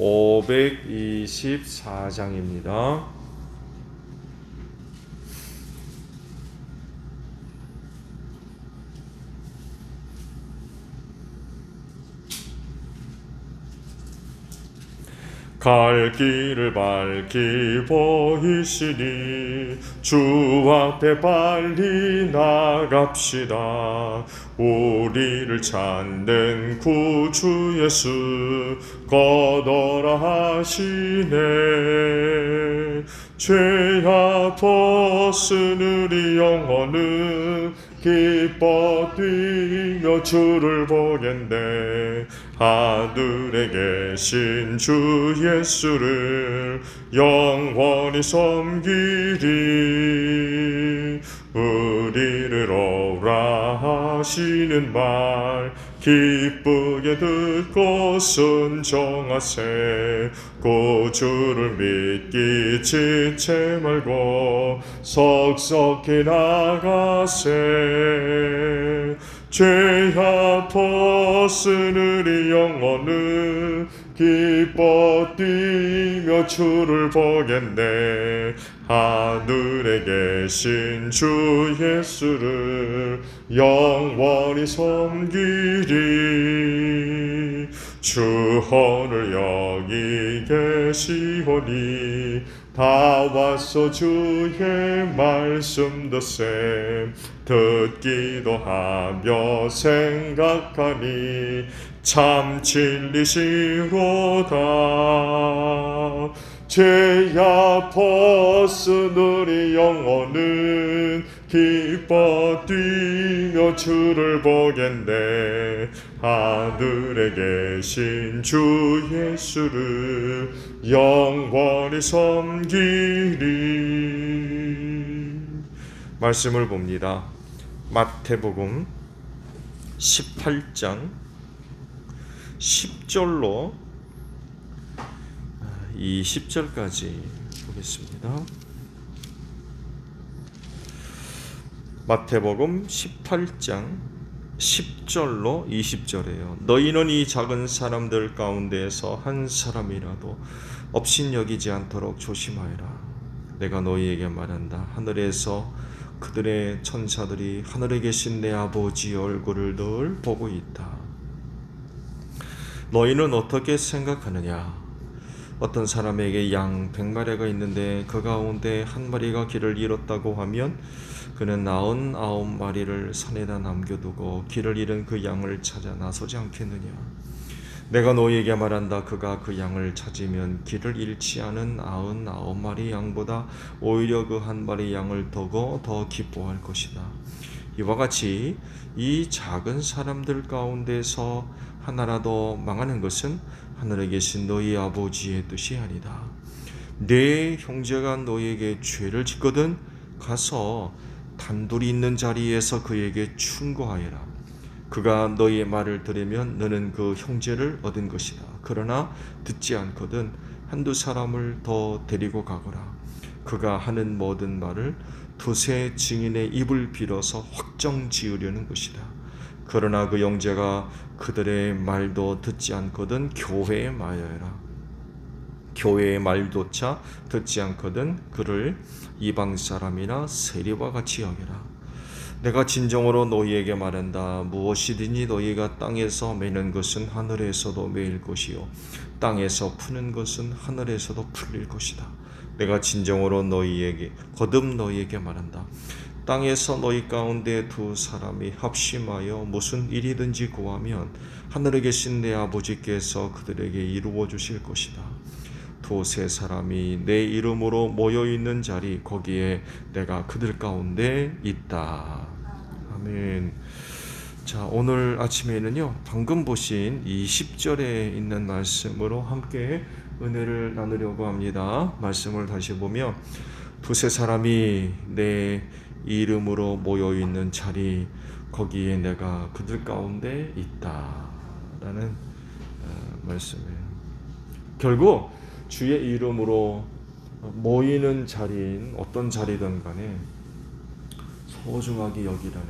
524장입니다. 갈 길을 밝히 보이시니 주 앞에 빨리 나갑시다. 우리를 찾는 구주 예수 거더라 하시네. 죄야 벗은 우리 영혼은 기뻐 뛰며 주를 보겠네. 하늘에 계신 주 예수를 영원히 섬기리. 우리를 오라 하시는 말 기쁘게 듣고 순종하세. 구주를 믿기 지체 말고 속속히 나가세. 죄야 벗은 우리 영혼은 기뻐 뛰며 주를 보겠네 하늘에 계신 주 예수를 영원히 섬기리. 주 오늘 여기 계시오니 다 왔어 주의 말씀 듣셈 듣기도 하며 생각하니 참 진리시로다 죄야 벗은 우리 영혼은 기뻐 뛰며 주를 보겠네. 하늘에 계신 주 예수를 영원히 섬기리. 말씀을 봅니다. 마태복음 18장 10절로 이 10절까지 보겠습니다. 마태복음 18장 10절로 20절에요. 너희는 이 작은 사람들 가운데에서 한 사람이라도 업신 여기지 않도록 조심하여라. 내가 너희에게 말한다. 하늘에서 그들의 천사들이 하늘에 계신 내 아버지 얼굴을 늘 보고 있다. 너희는 어떻게 생각하느냐? 어떤 사람에게 양 백마리가 있는데 그 가운데 한 마리가 길을 잃었다고 하면 그는 나흔 아홉 마리를 산에다 남겨두고 길을 잃은 그 양을 찾아 나서지 않겠느냐. 내가 너희에게 말한다. 그가 그 양을 찾으면 길을 잃지 않은 아흔 아홉 마리 양보다 오히려 그 한 마리 양을 더고 더 기뻐할 것이다. 이와 같이 이 작은 사람들 가운데서 하나라도 망하는 것은 하늘에 계신 너희 아버지의 뜻이 아니다. 내 형제가 너에게 죄를 짓거든 가서 단둘이 있는 자리에서 그에게 충고하여라. 그가 너희의 말을 들으면 너는 그 형제를 얻은 것이다. 그러나 듣지 않거든 한두 사람을 더 데리고 가거라. 그가 하는 모든 말을 두세 증인의 입을 빌어서 확정 지으려는 것이다. 그러나 그 형제가 그들의 말도 듣지 않거든 교회에 말하여라. 교회의 말조차 듣지 않거든 그를 이방 사람이나 세리와 같이 여겨라. 내가 진정으로 너희에게 말한다. 무엇이든지 너희가 땅에서 매는 것은 하늘에서도 매일 것이요. 땅에서 푸는 것은 하늘에서도 풀릴 것이다. 내가 진정으로 너희에게 거듭 너희에게 말한다. 땅에서 너희 가운데 두 사람이 합심하여 무슨 일이든지 구하면 하늘에 계신 내 아버지께서 그들에게 이루어 주실 것이다. 두세 사람이 내 이름으로 모여 있는 자리 거기에 내가 그들 가운데 있다. 아멘. 자, 오늘 아침에는요. 방금 보신 이 10절에 있는 말씀으로 함께 은혜를 나누려고 합니다. 말씀을 다시 보면 두세 사람이 내 이름으로 모여 있는 자리 거기에 내가 그들 가운데 있다라는 어, 말씀이에요. 결국 주의 이름으로 모이는 자리인 어떤 자리든 간에 소중하게 여기라는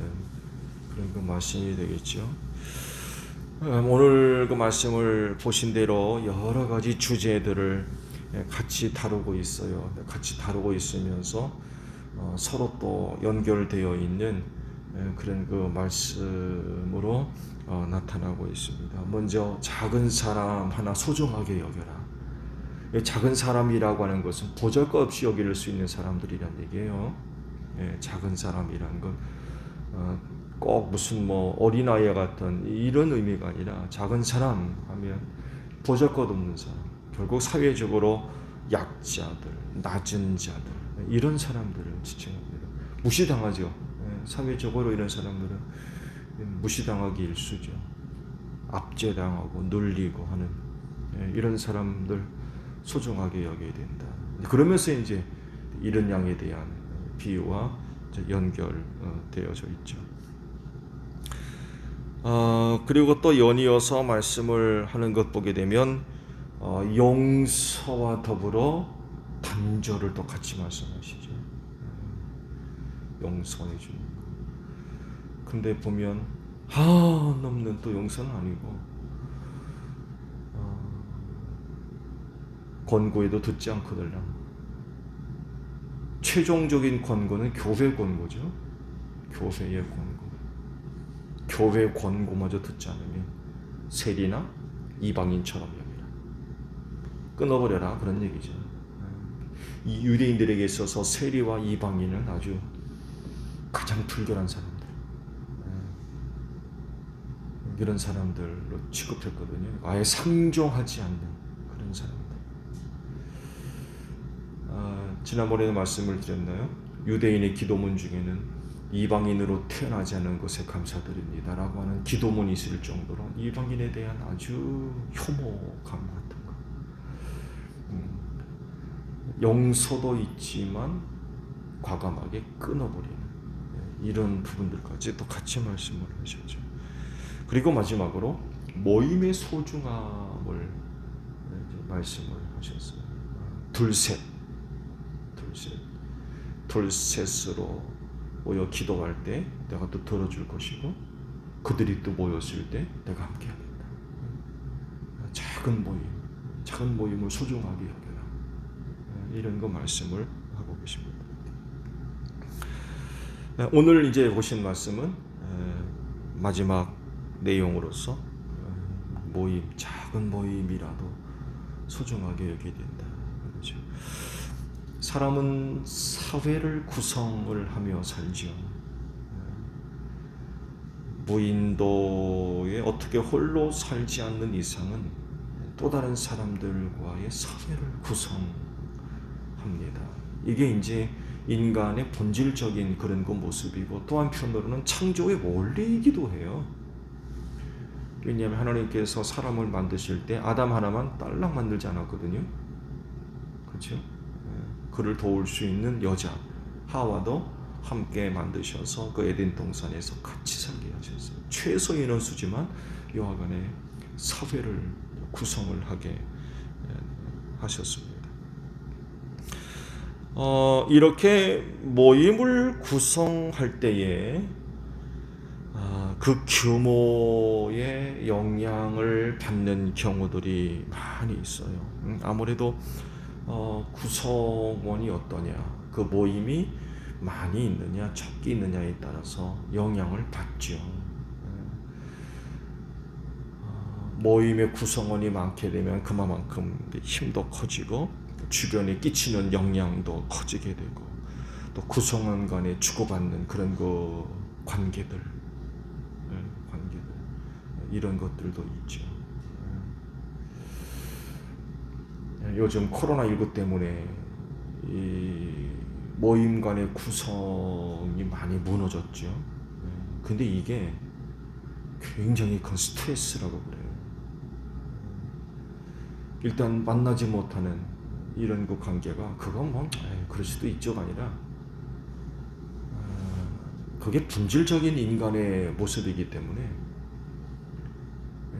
그런 그 말씀이 되겠죠. 음, 오늘 그 말씀을 보신 대로 여러 가지 주제들을 같이 다루고 있어요. 같이 다루고 있으면서 어, 서로 또 연결되어 있는 예, 그런 그 말씀으로 어, 나타나고 있습니다. 먼저 작은 사람 하나 소중하게 여겨라. 이 작은 사람이라고 하는 것은 보잘것없이 여길 수 있는 사람들이란 얘기예요. 예, 작은 사람이라는 건 어, 꼭 무슨 뭐 어린아이 같은 이런 의미가 아니라 작은 사람 하면 보잘것없는 사람 결국 사회적으로 약자들 낮은 자들 이런 사람들을 지칭합니다. 무시당하죠. 예, 사회적으로 이런 사람들은 무시당하기 일수죠. 압제당하고 눌리고 하는 예, 이런 사람들 소중하게 여겨야 된다. 그러면서 이제 이런 양에 대한 비유와 연결되어져 있죠. 어, 그리고 또 연이어서 말씀을 하는 것 보게 되면 어, 용서와 더불어 단절을 또 같이 말씀하시죠. 용서해 주는 거. 근데 보면 하 넘는 또 용서는 아니고 어, 권고에도 듣지 않거든요. 최종적인 권고는 교회 권고죠. 교회의 권고. 교회 권고마저 듣지 않으면 세리나 이방인처럼 여기라. 끊어버려라 그런 얘기죠. 이 유대인들에게 있어서 세리와 이방인은 아주 가장 불결한 사람들. 이런 사람들로 취급했거든요. 아예 상종하지 않는 그런 사람들. 아, 지난번에도 말씀을 드렸나요? 유대인의 기도문 중에는 이방인으로 태어나지 않은 것에 감사드립니다라고 하는 기도문이 있을 정도로 이방인에 대한 아주 혐오감 같은 거. 음, 용서도 있지만 과감하게 끊어버리는 예, 이런 부분들까지 또 같이 말씀을 하셨죠. 그리고 마지막으로 모임의 소중함을 예, 말씀을 하셨어요. 둘셋, 둘셋, 둘셋으로 모여 기도할 때 내가 또 들어줄 것이고 그들이 또 모였을 때 내가 함께 하겠다. 작은 모임, 작은 모임을 소중하게 여겨라. 이런 거 말씀을 하고 계십니다. 오늘 이제 보신 말씀은 마지막 내용으로서 모임, 작은 모임이라도 소중하게 여겨야 된다. 그렇죠. 사람은 사회를 구성을 하며 살지요. 무인도에 어떻게 홀로 살지 않는 이상은 또 다른 사람들과의 사회를 구성 합니다. 이게 이제 인간의 본질적인 그런 그 모습이고 또 한편으로는 창조의 원리이기도 해요. 왜냐하면 하나님께서 사람을 만드실 때 아담 하나만 딸랑 만들지 않았거든요. 그렇죠? 그를 도울 수 있는 여자 하와도 함께 만드셔서 그 에덴 동산에서 같이 살게 하셨어요. 최소의 인원수지만 여하간에 사회를 구성을 하게 하셨습니다. 어, 이렇게 모임을 구성할 때에 아, 그 규모의 영향을 받는 경우들이 많이 있어요. 음, 아무래도 어, 구성원이 어떠냐, 그 모임이 많이 있느냐 적게 있느냐에 따라서 영향을 받죠. 어, 모임의 구성원이 많게 되면 그만큼 힘도 커지고 주변에 끼치는 영향도 커지게 되고 또 구성원 간에 주고받는 그런 그 관계들, 예, 관계들 이런 것들도 있죠. 예, 요즘 코로나 19 때문에 이 모임 간의 구성이 많이 무너졌죠. 예, 근데 이게 굉장히 큰 스트레스라고 그래요. 일단 만나지 못하는 이런 그 관계가 그건 뭐 에이, 그럴 수도 있죠가 아니라 아, 그게 본질적인 인간의 모습이기 때문에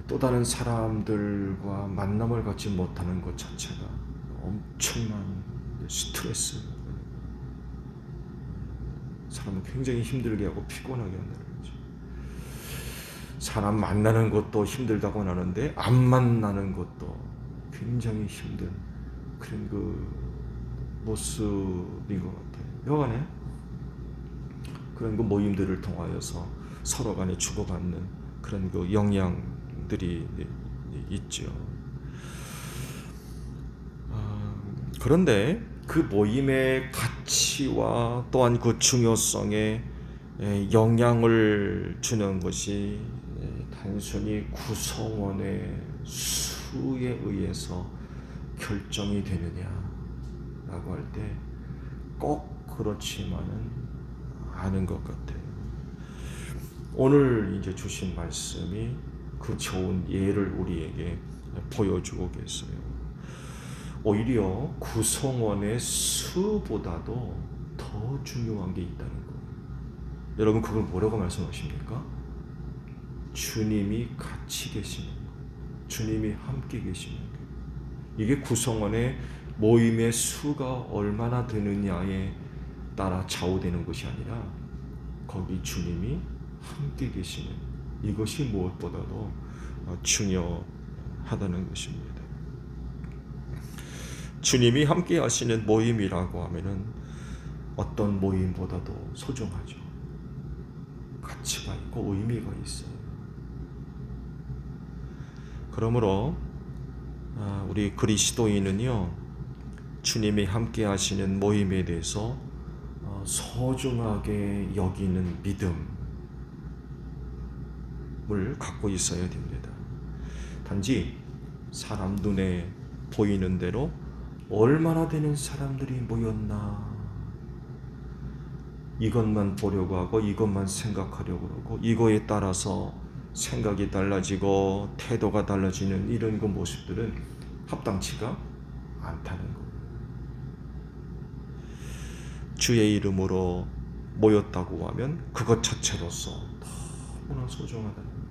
또 다른 사람들과 만남을 갖지 못하는 것 자체가 엄청난 스트레스. 사람을 굉장히 힘들게 하고 피곤하게 한다는 거죠. 사람 만나는 것도 힘들다고 하는데 안 만나는 것도 굉장히 힘든 그런 그 모습인 것 같아요. 여간에 그런 그 모임들을 통하여서 서로 간에 주고받는 그런 그 영향들이 있죠. 아, 그런데 그 모임의 가치와 또한 그 중요성에 에, 영향을 주는 것이 에, 단순히 구성원의 수에 의해서 결정이 되느냐라고 할 때 꼭 그렇지만은 않은 것 같아요. 오늘 이제 주신 말씀이 그 좋은 예를 우리에게 보여주고 계세요. 오히려 구성원의 수보다도 더 중요한 게 있다는 거예요. 여러분 그걸 뭐라고 말씀하십니까? 주님이 같이 계시는 거. 주님이 함께 계시는 거. 이게 구성원의 모임의 수가 얼마나 되느냐에 따라 좌우되는 것이 아니라 거기 주님이 함께 계시는 이것이 무엇보다도 중요하다는 것입니다. 주님이 함께 하시는 모임이라고 하면은 어떤 모임보다도 소중하죠. 가치가 있고 의미가 있어요. 그러므로 아, 우리 그리스도인은요, 주님이 함께 하시는 모임에 대해서 어, 소중하게 여기는 믿음을 갖고 있어야 됩니다. 단지 사람 눈에 보이는 대로 얼마나 되는 사람들이 모였나 이것만 보려고 하고 이것만 생각하려고 그러고 이거에 따라서 생각이 달라지고 태도가 달라지는 이런 그 모습들은 합당치가 않다는 거예요. 주의 이름으로 모였다고 하면 그것 자체로서 너무나 소중하다는 거예요.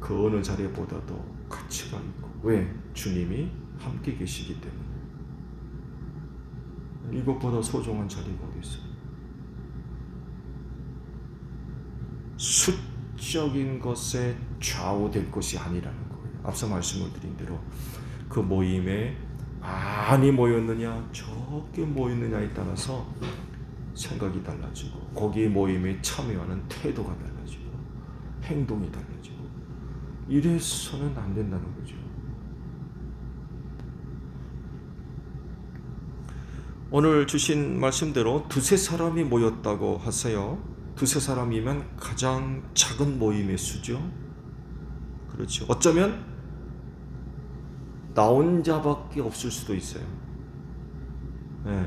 그 어느 자리보다도 가치가 있고 왜? 주님이 함께 계시기 때문에 이것보다 소중한 자리가 어디 있어요? 수적인 것에 좌우될 것이 아니라는 거예요. 앞서 말씀을 드린 대로 그 모임에 많이 모였느냐 적게 모였느냐에 따라서 생각이 달라지고 거기 모임에 참여하는 태도가 달라지고 행동이 달라지고 이래서는 안 된다는 거죠. 오늘 주신 말씀대로 두세 사람이 모였다고 하세요. 두세 사람이면 가장 작은 모임의 수죠. 그렇죠. 어쩌면 나 혼자밖에 없을 수도 있어요. 네.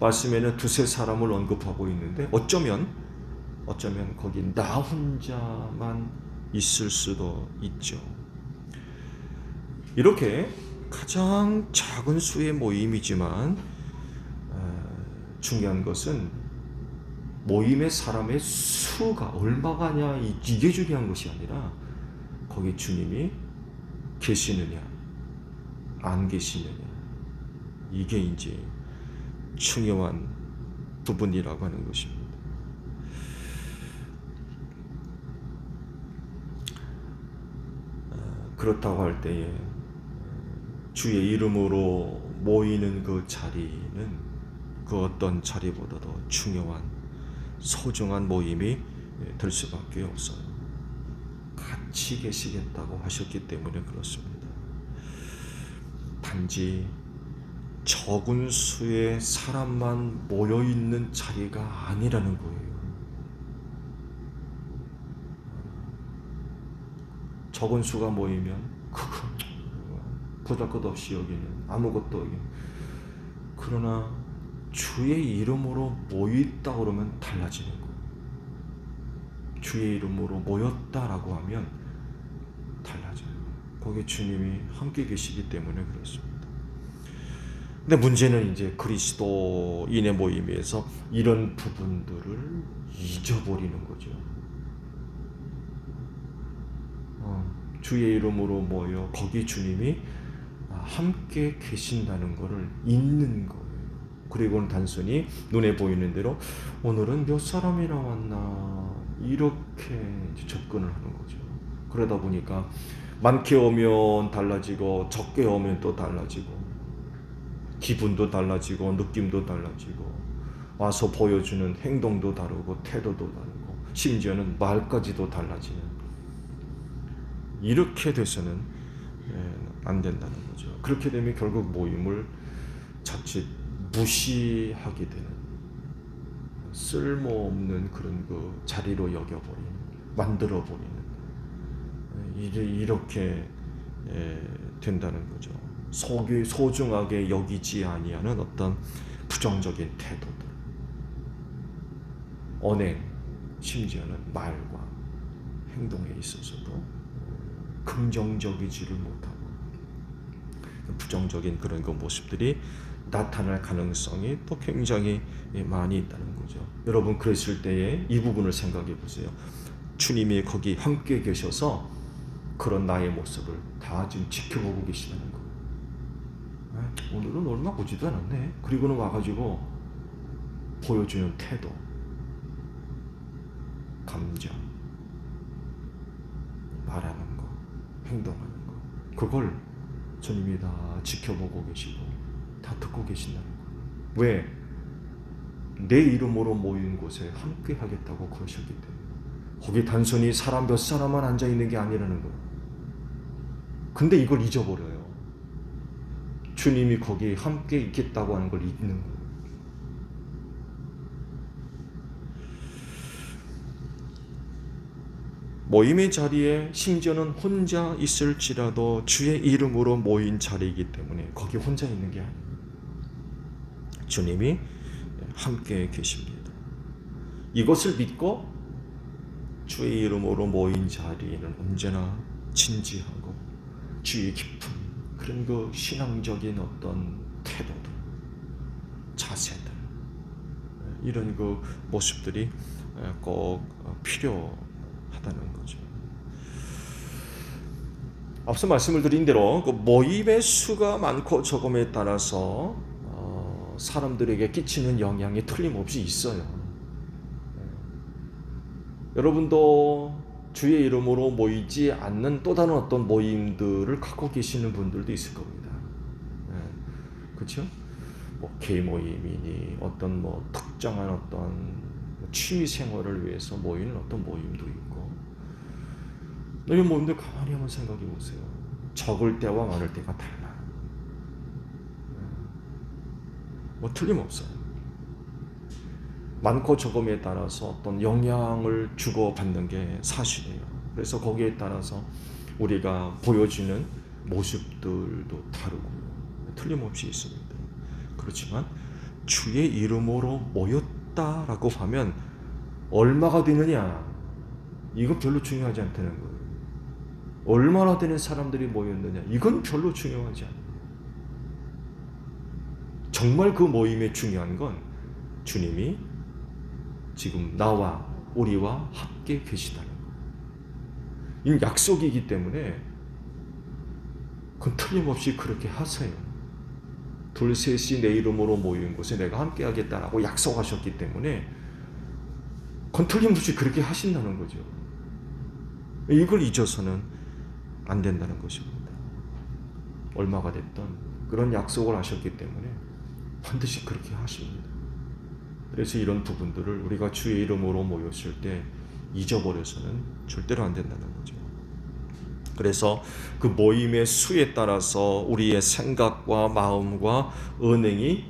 말씀에는 두세 사람을 언급하고 있는데 어쩌면 어쩌면 거기 나 혼자만 있을 수도 있죠. 이렇게 가장 작은 수의 모임이지만 어, 중요한 것은 모임의 사람의 수가 얼마가냐 이게 중요한 것이 아니라 거기 주님이 계시느냐 안 계시느냐 이게 이제 중요한 부분이라고 하는 것입니다. 어, 그렇다고 할 때에 주의 이름으로 모이는 그 자리는 그 어떤 자리보다 더 중요한 소중한 모임이 될 수밖에 없어요. 같이 계시겠다고 하셨기 때문에 그렇습니다. 단지 적은 수의 사람만 모여 있는 자리가 아니라는 거예요. 적은 수가 모이면 그거 보잘것없이 여기는 아무것도 여기. 그러나 주의 이름으로 모였다 그러면 달라지는 거예요. 주의 이름으로 모였다라고 하면 달라져요. 거기 주님이 함께 계시기 때문에 그렇습니다. 근데 문제는 이제 그리스도인의 모임에서 이런 부분들을 잊어버리는 거죠. 어, 주의 이름으로 모여 거기 주님이 함께 계신다는 것을 잊는 거예요. 그리고는 단순히 눈에 보이는 대로 오늘은 몇 사람이나 왔나 이렇게 접근을 하는 거죠. 그러다 보니까 많게 오면 달라지고 적게 오면 또 달라지고 기분도 달라지고 느낌도 달라지고 와서 보여주는 행동도 다르고 태도도 다르고 심지어는 말까지도 달라지는 이렇게 돼서는 예, 안 된다는 거죠. 그렇게 되면 결국 모임을 자칫 무시하게 되는 쓸모없는 그런 그 자리로 여겨버리는 만들어 버리는 이렇게 예, 된다는 거죠. 소기 소중하게 여기지 아니하는 어떤 부정적인 태도들, 언행, 심지어는 말과 행동에 있어서도 긍정적이지를 못하고 부정적인 그런 그 모습들이 나타날 가능성이 또 굉장히 많이 있다는 거죠. 여러분 그랬을 때에 이 부분을 생각해 보세요. 주님이 거기 함께 계셔서 그런 나의 모습을 다 지금 지켜보고 계시다는 거예요. 아, 오늘은 얼마 오지도 않았네. 그리고는 와가지고 보여주는 태도, 감정, 말하는 거, 행동하는 거, 그걸 주님이 다 지켜보고 계시고 다 듣고 계신다는 거. 왜? 내 이름으로 모인 곳에 함께 하겠다고 그러셨기 때문에. 거기 단순히 사람 몇 사람만 앉아 있는 게 아니라는 거예요. 근데 이걸 잊어버려요. 주님이 거기 함께 있겠다고 하는 걸 잊는 거예요. 모임의 자리에 심지어는 혼자 있을지라도 주의 이름으로 모인 자리이기 때문에 거기 혼자 있는 게 아니에요. 주님이 함께 계십니다. 이것을 믿고 주의 이름으로 모인 자리에는 언제나 진지하고 주의 깊은 그런 그 신앙적인 어떤 태도들, 자세들 이런 그 모습들이 꼭 필요하다는 거죠. 앞서 말씀을 드린 대로 그 모임의 수가 많고 적음에 따라서 어, 사람들에게 끼치는 영향이 틀림없이 있어요. 여러분도 주의 이름으로 모이지 않는 또 다른 어떤 모임들을 갖고 계시는 분들도 있을 겁니다. 그렇죠? 뭐 개의 모임이니 어떤 뭐 특정한 어떤 취미 생활을 위해서 모이는 어떤 모임도 있고 이 모임들 가만히 한번 생각해 보세요. 적을 때와 많을 때가 달라. 뭐 틀림없어요. 많고 적음에 따라서 어떤 영향을 주고받는 게 사실이에요. 그래서 거기에 따라서 우리가 보여지는 모습들도 다르고 틀림없이 있습니다. 그렇지만 주의 이름으로 모였다라고 하면 얼마가 되느냐 이건 별로 중요하지 않다는 거예요. 얼마나 되는 사람들이 모였느냐 이건 별로 중요하지 않아요. 정말 그 모임에 중요한 건 주님이 지금 나와 우리와 함께 계시다는. 이 약속이기 때문에 그 틀림없이 그렇게 하세요. 둘 셋이 내 이름으로 모인 곳에 내가 함께 하겠다라고 약속하셨기 때문에 그건 틀림없이 그렇게 하신다는 거죠. 이걸 잊어서는 안 된다는 것입니다. 얼마가 됐던 그런 약속을 하셨기 때문에 반드시 그렇게 하십니다. 그래서 이런 부분들을 우리가 주의 이름으로 모였을 때 잊어버려서는 절대로 안 된다는 거죠. 그래서 그 모임의 수에 따라서 우리의 생각과 마음과 언행이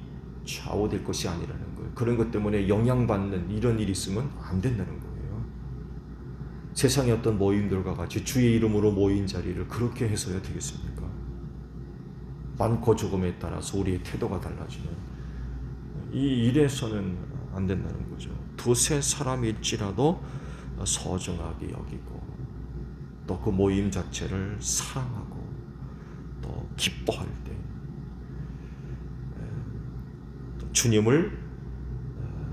좌우될 것이 아니라는 거예요. 그런 것 때문에 영향받는 이런 일이 있으면 안 된다는 거예요. 세상의 어떤 모임들과 같이 주의 이름으로 모인 자리를 그렇게 해서야 되겠습니까? 많고 조금에 따라서 우리의 태도가 달라지는 이 일에서는 안 된다는 거죠. 두세 사람일지라도 소중하게 여기고 또 그 모임 자체를 사랑하고 또 기뻐할 때또 주님을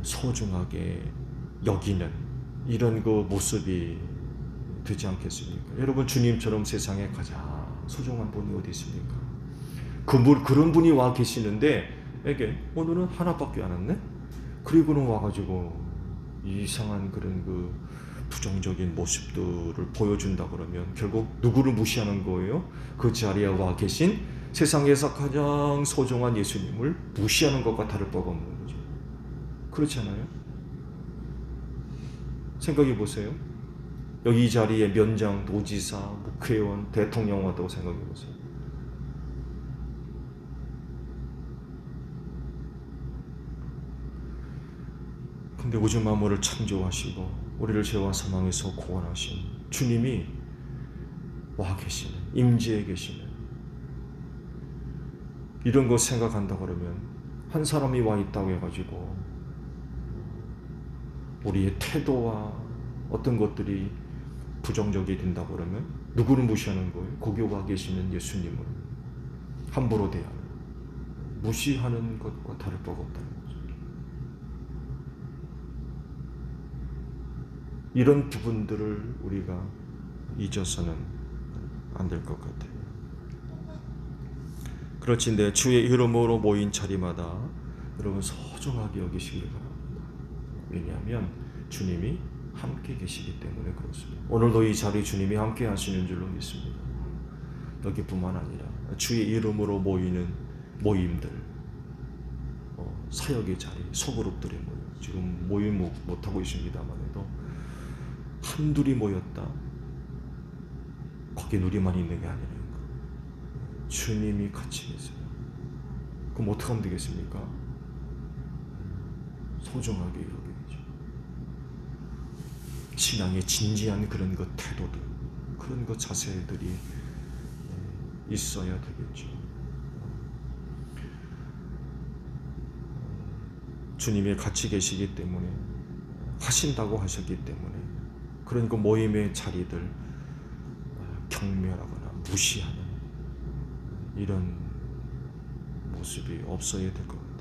소중하게 여기는 이런 그 모습이 되지 않겠습니까? 여러분 주님처럼 세상에 가장 소중한 분이 어디 있습니까? 그분 그런 분이 와 계시는데 에게 오늘은 하나밖에 안 왔네. 그리고는 와가지고 이상한 그런 그 부정적인 모습들을 보여준다 그러면 결국 누구를 무시하는 거예요? 그 자리에 와 계신 세상에서 가장 소중한 예수님을 무시하는 것과 다를 바가 없는 거죠. 그렇지 않아요? 생각해 보세요. 여기 이 자리에 면장, 도지사, 국회의원, 대통령 왔다고 생각해 보세요. 근데 우주 만물을 창조하시고 우리를 죄와 사망에서 구원하신 주님이 와 계시는 임재에 계시는 이런 거 생각한다 그러면 한 사람이 와 있다고 해가지고 우리의 태도와 어떤 것들이 부정적이 된다 그러면 누구를 무시하는 거예요? 거기 와 계시는 예수님을 함부로 대하는 무시하는 것과 다를 바가 없다는 거죠. 이런 부분들을 우리가 잊어서는 안 될 것 같아요. 그렇지인데 주의 이름으로 모인 자리마다 여러분 소중하게 여기시길 바랍니다. 왜냐하면 주님이 함께 계시기 때문에 그렇습니다. 오늘도 이 자리 주님이 함께 하시는 줄로 믿습니다. 여기뿐만 아니라 주의 이름으로 모이는 모임들, 어, 사역의 자리, 소그룹들의 모임, 지금 모임 못, 못하고 있습니다만 한둘이 모였다. 거기 우리만 있는 게 아니라는 거. 주님이 같이 계세요. 그럼 어떻게 하면 되겠습니까? 소중하게 여겨야죠. 신앙의 진지한 그런 것 태도들, 그런 것 자세들이 예, 있어야 되겠죠. 주님이 같이 계시기 때문에 하신다고 하셨기 때문에 그런 그 모임의 자리들 어, 경멸하거나 무시하는 이런 모습이 없어야 될 것 같아요.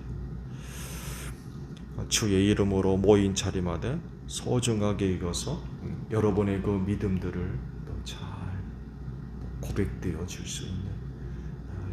주의 이름으로 모인 자리마다 소중하게 음, 여러분의 그 믿음들을 또 잘 고백되어 줄 수 있는 어,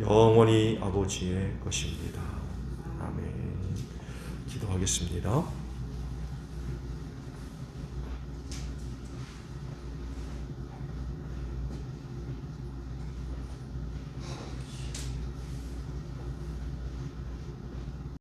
영원히 아버지의 것입니다. 아멘. 기도하겠습니다.